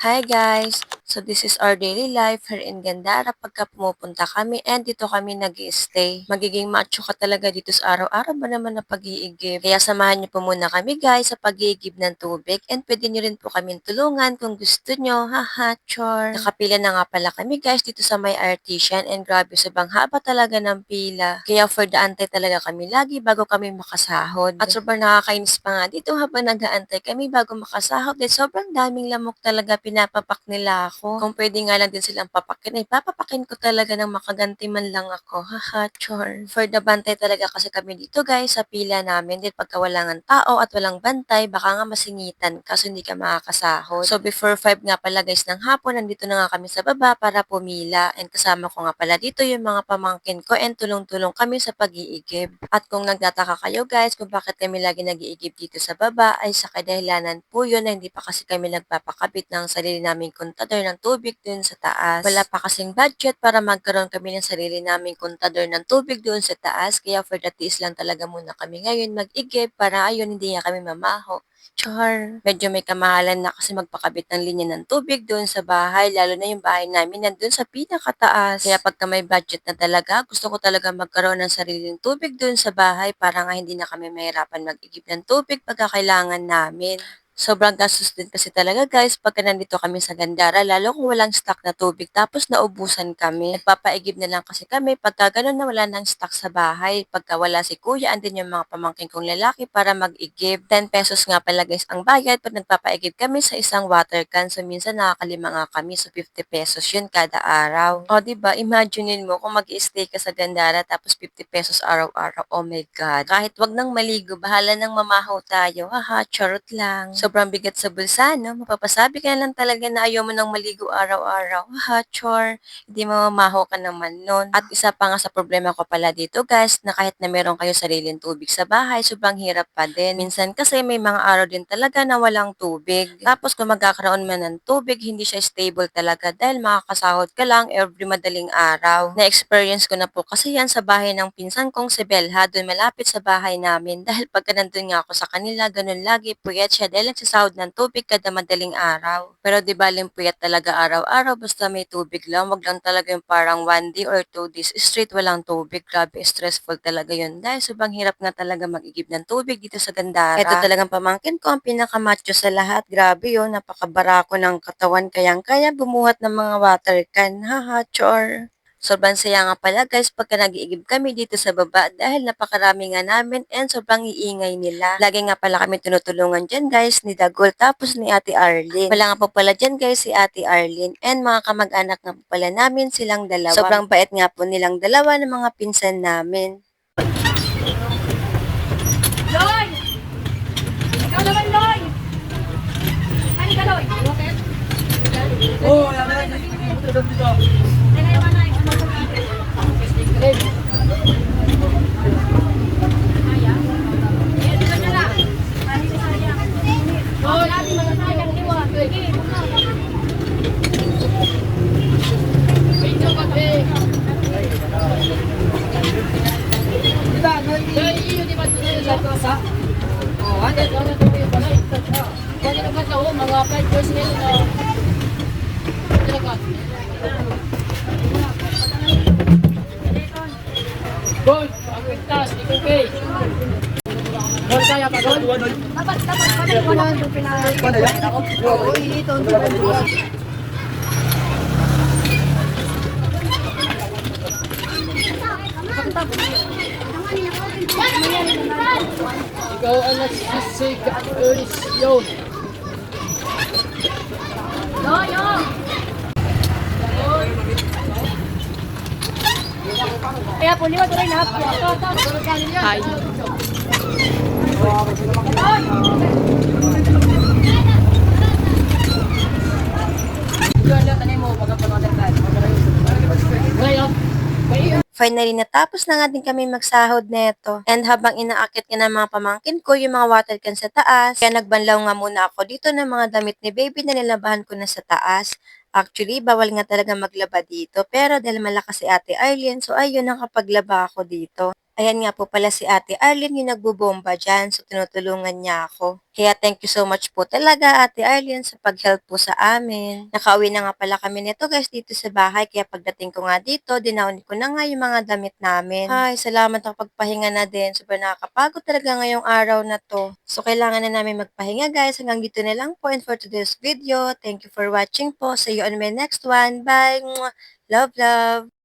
Hi guys! So this is our daily life here in Gandara pagka pumupunta kami and dito kami nag stay Magiging macho ka talaga dito sa araw-araw ba naman na pag-iigib. Kaya samahan niyo po muna kami guys sa pag-iigib ng tubig and pwede niyo rin po kami tulungan kung gusto niyo. Haha, chor! Nakapila na nga pala kami guys dito sa may artisan and grabe sobrang haba talaga ng pila. Kaya for the antay talaga kami lagi bago kami makasahod. At sobrang nakakainis pa nga dito habang nag-aantay kami bago makasahod. At sobrang daming lamok talaga pinapapak nila. Kung pwede nga lang din silang papakin, ay papapakin ko talaga ng makaganti man lang ako. Haha, chor. For the bantay talaga kasi kami dito guys, sa pila namin. Din pagka walang tao at walang bantay, baka nga masingitan kaso hindi ka makakasahod. So before 5 nga pala guys ng hapon, nandito na nga kami sa baba para pumila. And kasama ko nga pala dito yung mga pamangkin ko and tulong-tulong kami sa pag-iigib. At kung nagtataka kayo guys kung bakit kami lagi nag-iigib dito sa baba, ay sa kadahilanan po yun na hindi pa kasi kami nagpapakabit ng sarili naming kontador ng tubig dun sa taas. Wala pa kasing budget para magkaroon kami ng sarili naming kontador ng tubig dun sa taas. Kaya for the tiis lang talaga muna kami ngayon mag-igib para ayun hindi nga kami mamaho. Char. Medyo may kamahalan na kasi magpakabit ng linya ng tubig doon sa bahay, lalo na yung bahay namin nandun sa pinakataas. Kaya pagka may budget na talaga, gusto ko talaga magkaroon ng sariling tubig doon sa bahay para nga hindi na kami mahirapan mag-igib ng tubig pagka kailangan namin. Sobrang gastos din kasi talaga guys pagka nandito kami sa Gandara, lalo kung walang stock na tubig tapos naubusan kami. Nagpapaigib na lang kasi kami pagka ganun na wala nang stock sa bahay. Pagka wala si kuya, andin yung mga pamangkin kong lalaki para mag-igib. 10 pesos nga pala guys ang bayad pag nagpapaigib kami sa isang water can. So minsan nakakalima nga kami so 50 pesos yun kada araw. O ba diba, imaginein mo kung mag-stay ka sa Gandara tapos 50 pesos araw-araw. Oh my God. Kahit wag nang maligo, bahala nang mamahaw tayo. Haha, charot lang. So sobrang bigat sa bulsa, no? Mapapasabi ka lang talaga na ayaw mo nang maligo araw-araw. Ha, chore. Hindi mo mamaho ka naman nun. At isa pa nga sa problema ko pala dito, guys, na kahit na meron kayo sariling tubig sa bahay, sobrang hirap pa din. Minsan kasi may mga araw din talaga na walang tubig. Tapos kung magkakaroon man ng tubig, hindi siya stable talaga dahil makakasahod ka lang every madaling araw. Na-experience ko na po kasi yan sa bahay ng pinsan kong si Belha, doon malapit sa bahay namin. Dahil pagka nandun nga ako sa kanila, ganun lagi, puyat siya dahil nagsasahod ng tubig kada madaling araw. Pero di ba limpuyat talaga araw-araw basta may tubig lang. Wag lang talaga yung parang one day or two days straight walang tubig. Grabe, stressful talaga yun. Dahil sobrang hirap na talaga mag-igib ng tubig dito sa Gandara. Ito talagang pamangkin ko ang pinakamacho sa lahat. Grabe yun, napakabarako ng katawan. Kayang-kaya bumuhat ng mga water can. Haha, chor. Sobrang saya nga pala guys pagka nag-iigib kami dito sa baba dahil napakarami nga namin and sobrang iingay nila. Lagi nga pala kami tinutulungan dyan guys ni Dagol tapos ni Ate Arlene. Wala nga po pala dyan guys si Ate Arlene and mga kamag-anak nga pala namin silang dalawa. Sobrang bait nga po nilang dalawa ng mga pinsan namin. Loy! Ikaw naman, Loy! Ano ka, Loy? Oo, yan na. Dito, dito. Teka naman, Loy. Boy, ang pintas, di Boy, kaya pa doon? Dapat, dapat, dapat, wala yung ito. Ikaw ang nagsisikat ulit yun. Loy, oh! Kaya po, liwat rin ha. Ay. Ngayon, may Finally, natapos na nga din kami magsahod neto. And habang inaakit nga ng mga pamangkin ko yung mga water can sa taas, kaya nagbanlaw nga muna ako dito ng mga damit ni baby na nilabahan ko na sa taas. Actually, bawal nga talaga maglaba dito. Pero dahil malakas si Ate Arlene, so ayun, nakapaglaba ako dito. Ayan nga po pala si Ate Arlene yung nagbubomba dyan. So, tinutulungan niya ako. Kaya thank you so much po talaga Ate Arlene sa pag-help po sa amin. Nakauwi na nga pala kami nito guys dito sa bahay. Kaya pagdating ko nga dito, dinaon ko na nga yung mga damit namin. Ay, salamat ang pagpahinga na din. Sobrang nakakapagod talaga ngayong araw na to. So, kailangan na namin magpahinga guys. Hanggang dito na lang po and for today's video. Thank you for watching po. See you on my next one. Bye! Love, love!